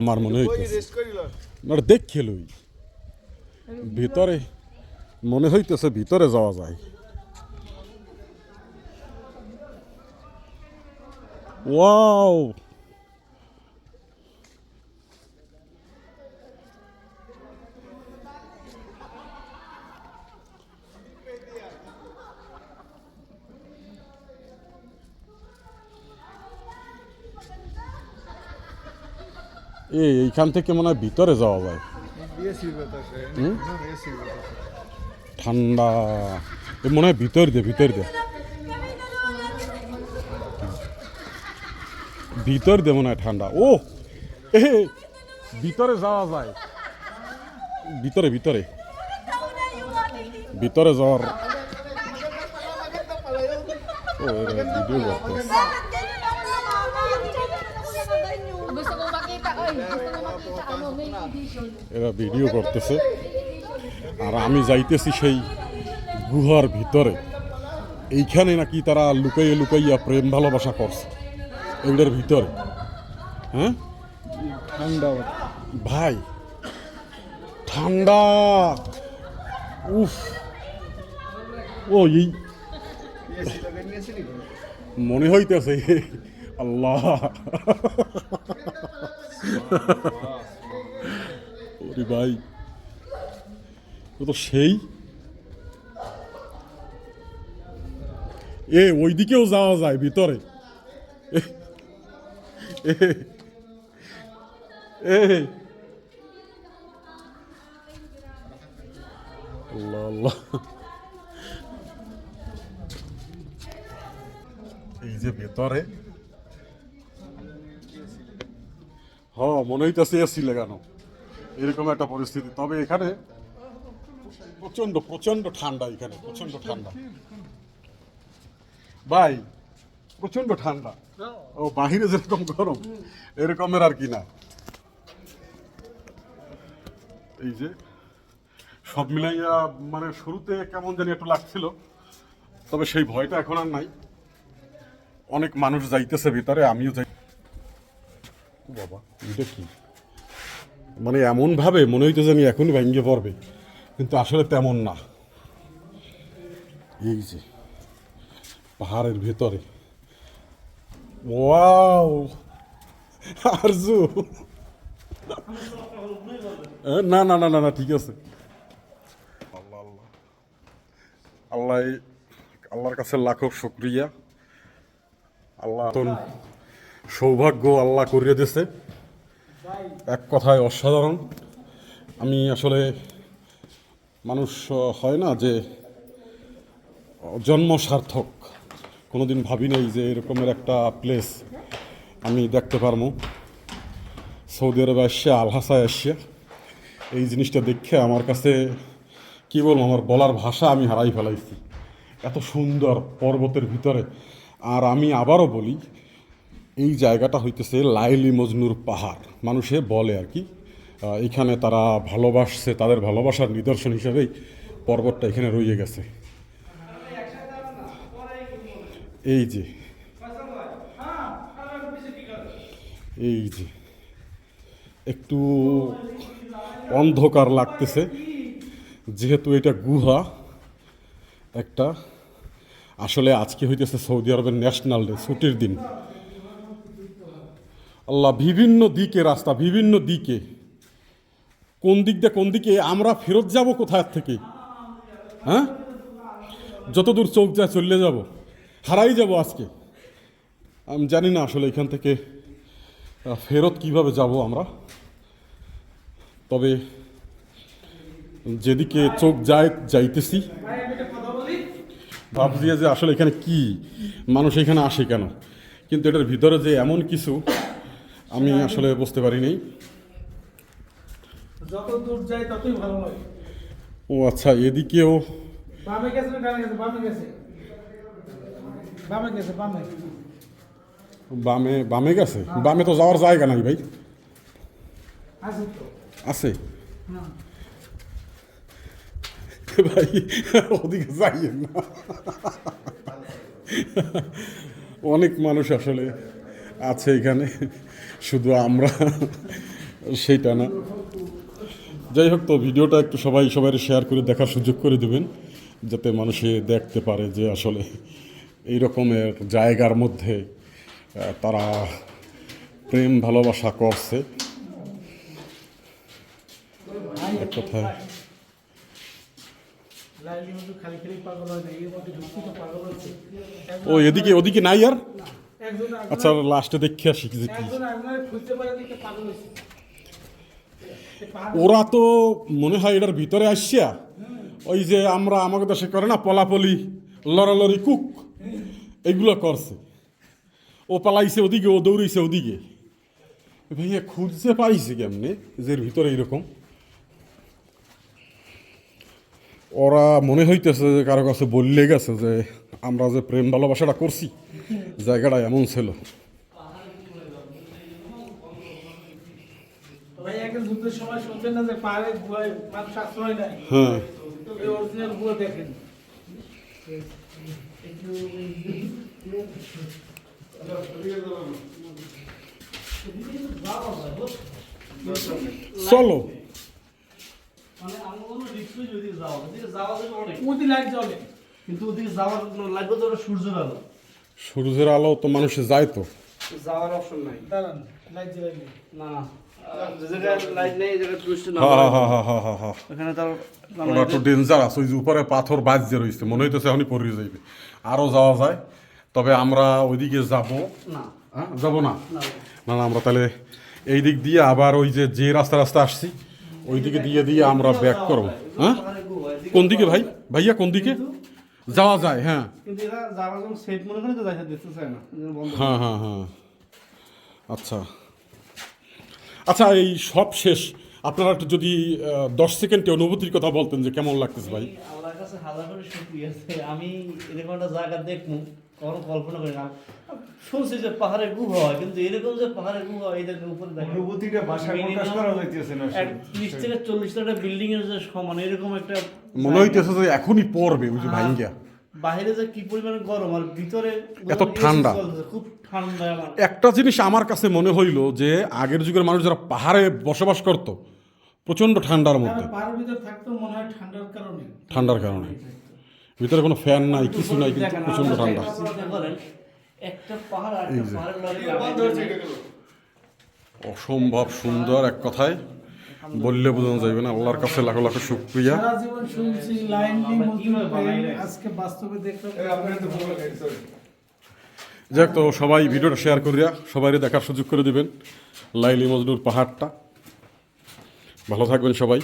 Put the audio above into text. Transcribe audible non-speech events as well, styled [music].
আমার মনে হইতেছে। না দেখ খেলুই। ভিতরে মনে হইতেছে ভিতরে যাওয়া যায়। ওয়াও! এই, এইখান থেকে মনে হয় ভিতরে যাওয়া যায়। ঠান্ডা। এ, মনে হয় ভিতর দে ভিতর দে ভিতর দে মনে হয় ঠান্ডা। ও, এ, ভিতরে যাওয়া যায়। ভিতরে ভিতরে। ভিতরে যাওয়ার ও ভিডিও এরা ভিডিও করতেছে। আর আমি যাইতেছি সেই গুহার ভিতরে। এইখানে নাকি তারা লুকাইয়া লুকাইয়া প্রেম ভালোবাসা করছে। এগুলোর ভিতরে। হ্যাঁ? ঠান্ডা ভাই, ঠান্ডা। উফ। ও, এই মনে হইতেছে, আল্লাহ। [laughs] ওরে ভাই। ও তো সেই। এ, ওইদিকেও যাওয়া যায়, ভিতরে। আল্লাহ আল্লাহ। এই যে ভেতরে। হ মনে হইতেছে এসি লাগানো এরকম একটা পরিস্থিতি। তবে এখানে প্রচণ্ড প্রচণ্ড ঠান্ডা এখানে প্রচণ্ড ঠান্ডা। ভাই প্রচণ্ড ঠান্ডা। ও, বাহিরে যেরকম গরম, এরকমের আর কি না। এই যে, সব মিলাইয়া মানে শুরুতে কেমন জানি একটু লাগছিল, তবে সেই ভয়টা এখন আর নাই। অনেক মানুষ যাইতেছে ভিতরে, আমিও যাই এটা কি? মানে এমন ভাবে মনে হইতেছে আমি এখনই ভেঙে পড়বে, কিন্তু আসলে তেমন না। এই যে, পাহাড়ের ভেতরে। ওয়াও! আরজু! না না না না না, ঠিক আছে। আল্লাহ আল্লাহ। আল্লাহ, আল্লাহর কাছে লাখো শুক্রিয়া। আল্লাহ, সৌভাগ্য আল্লাহ করিয়ে দিয়েছে। এক কথায় অসাধারণ। আমি আসলে মানুষ হয় না যে জন্ম সার্থক। কোনোদিন ভাবি নাই যে এরকমের একটা প্লেস আমি দেখতে পারব। সৌদি আরবে আসিয়া আলহাসায় আসিয়া এই জিনিসটা দেখে আমার কাছে, কি বলব, আমার বলার ভাষা আমি হারাই ফেলাইছি। এত সুন্দর পর্বতের ভিতরে। আর আমি আবারও বলি এই জায়গাটা হইতেছে লাইলি মজনুর পাহাড়। মানুষে বলে আর কি এখানে তারা ভালোবাসছে, তাদের ভালোবাসার নিদর্শন হিসেবেই পর্বতটা এখানে রয়ে গেছে। এই যে এই যে, একটু অন্ধকার লাগতেছে। যেহেতু এটা গুহা, একটা, আসলে আজকে হইতেছে সৌদি আরবের ন্যাশনাল ডে, ছুটির দিন। আল্লাহ বিভিন্ন দিকে রাস্তা, বিভিন্ন দিকে। কোন দিক দিয়ে কোন দিকে, আমরা ফেরত যাব কোথায় থেকে? হ্যাঁ? যতদূর চোখ যায় চলে যাব, হারাই যাব আজকে। আমি জানি না আসলে এখান থেকে ফেরত কীভাবে যাব আমরা। তবে যেদিকে চোখ যায়, যাইতেছি। ভাবছি যে আসলে এখানে কি? মানুষ এখানে আসে কেন? কিন্তু এটার ভিতরে যে এমন কিছু আমি আসলে বুঝতে পারিনি। যত দূর যায় ততই ভালো লাগে। ও আচ্ছা এদিকেও বামে গেছে না ডানে গেছে? বামে গেছে। বামে গেছে বামে। বামে বামে গেছে? বামে তো যাওয়ার জায়গা নাই ভাই। আছে তো। আছে? হ্যাঁ ভাই ওদিকে যাইয়েন না। অনেক মানুষ আসলে আছে এখানে। শুধু আমরা সেইটা না। যাই হোক তো ভিডিওটা একটু সবাই সবাই শেয়ার করে দেখার সুযোগ করে দেবেন যাতে মানুষে দেখতে পারে যে আসলে এই রকমের জায়গার মধ্যে তারা প্রেম ভালোবাসা করছে। এক কথায়। ও এদিকে ওদিকে নাই আর? আচ্ছা লাস্টে দেখে আসি কি ওরা তো মনে হয় এটার ভিতরে আসছিয়া ওই যে আমরা আমাকে দেশে করে না পলাপলি লড়ালড়ি কুক এগুলো করছে। ও পালাইছে ওদিকে ও দৌড়াইছে ওদিকে। ভাইয়া খুঁজতে পাইছে কেমনে যে ভিতরে এইরকম ওরা মনে হইতেছে যে কারও কাছে বললে গেছে যে আমরা যে প্রেম ভালোবাসাটা করছি। জায়গাটা এমন ছিল। হ্যাঁ। চলো। মানে কিন্তু ওদিকে যাওয়ার লাগবে তো ওটা সূর্যের আলো। সূর্যের আলো তো মানুষে যায় তো। যাওয়ার অপশন নাই। দাঁড়ান লাইট না ওটা ওই যে উপরে পাথর বাজছে রয়েছে মনে হইতেছে এখনই পড়ে যাইবে। আরও যাওয়া যায়। তবে আমরা ওইদিকে যাব। না। হ্যাঁ যাব না? না না। না আমরা তাহলে এই দিক দিয়ে আবার ওই যে যে রাস্তা রাস্তা আসছি ওই দিকে দিয়ে দিয়ে আমরা ব্যাক করব। হ্যাঁ? কোন দিকে ভাই? ভাইয়া কোন দিকে? যাওয়া যায় হ্যাঁ। কিন্তু এরা যাওয়ার জন্য সেফ মনে করে তো যাইতে দিতে চায় না হ্যাঁ হ্যাঁ হ্যাঁ। আচ্ছা। আচ্ছা এই সব শেষ। আপনারা একটু যদি দশ সেকেন্ডে অনুভূতির কথা বলতেন যে কেমন লাগতেছে ভাই? আমার কাছে হাজার করে শুক্রিয়া। আছে আমি এরকম একটা জায়গা দেখব কখনো কল্পনা করি না। শুনছি যে পাহাড়ে গুহা হয় কিন্তু এরকম যে পাহাড়ে গুহা হয় এদের উপরে দেখা অনুভূতিটা ভাষায় প্রকাশ করা যাইতেছে না এক ত্রিশ থেকে একটা বিল্ডিং এর যে সমান এরকম একটা মনে হইতেছে যে এখনই পড়বে ওই যে ভাইঙ্গা বাইরে যে কি পরিমাণে গরম আর ভিতরে এত ঠান্ডা। খুব ঠান্ডা একটা জিনিস আমার কাছে মনে হইল যে আগের যুগের মানুষ যারা পাহাড়ে বসবাস করত প্রচণ্ড ঠান্ডার মধ্যে। পাহাড়ের ভিতর থাকতেও মনে হয় ঠান্ডার কারণে। ঠান্ডার কারণে। ভিতরে কোনো ফ্যান নাই কিছু নাই কিন্তু প্রচণ্ড ঠান্ডা। চিন্তা করেন, একটা পাহাড় আর একটা পাহাড়ের লগে লাগাই অসম্ভব সুন্দর এক কথায়। বললে বোঝানো যাইবে না আল্লাহর কাছে লাখো লাখো শুক্রিয়া। যাক তো সবাই ভিডিওটা শেয়ার করিয়া সবাই দেখার সুযোগ করে দিবেন। লাইলি মজনুর পাহাড়টা। ভালো থাকবেন সবাই।